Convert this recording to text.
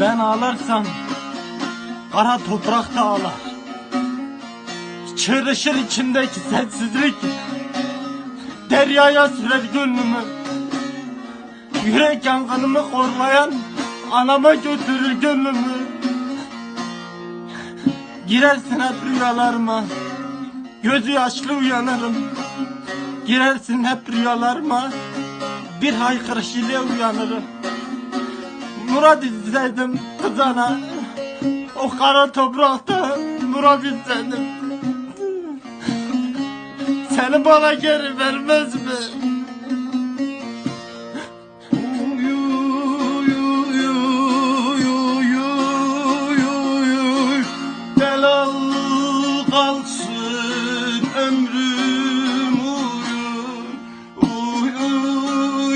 Ben ağlarsam kara toprak da ağlar. Çığrışır içimdeki sessizlik. Deryaya sürer gönlümü. Yürek yangınımı korlayan anama götürür gönlümü. Girersin hep rüyalarıma. Gözü yaşlı uyanırım. Girersin hep rüyalarıma. Bir haykırış ile uyanırım. Murat izledim kızana O kara toprakta Murat izledim Seni bana geri vermez mi? kalsın ömrüm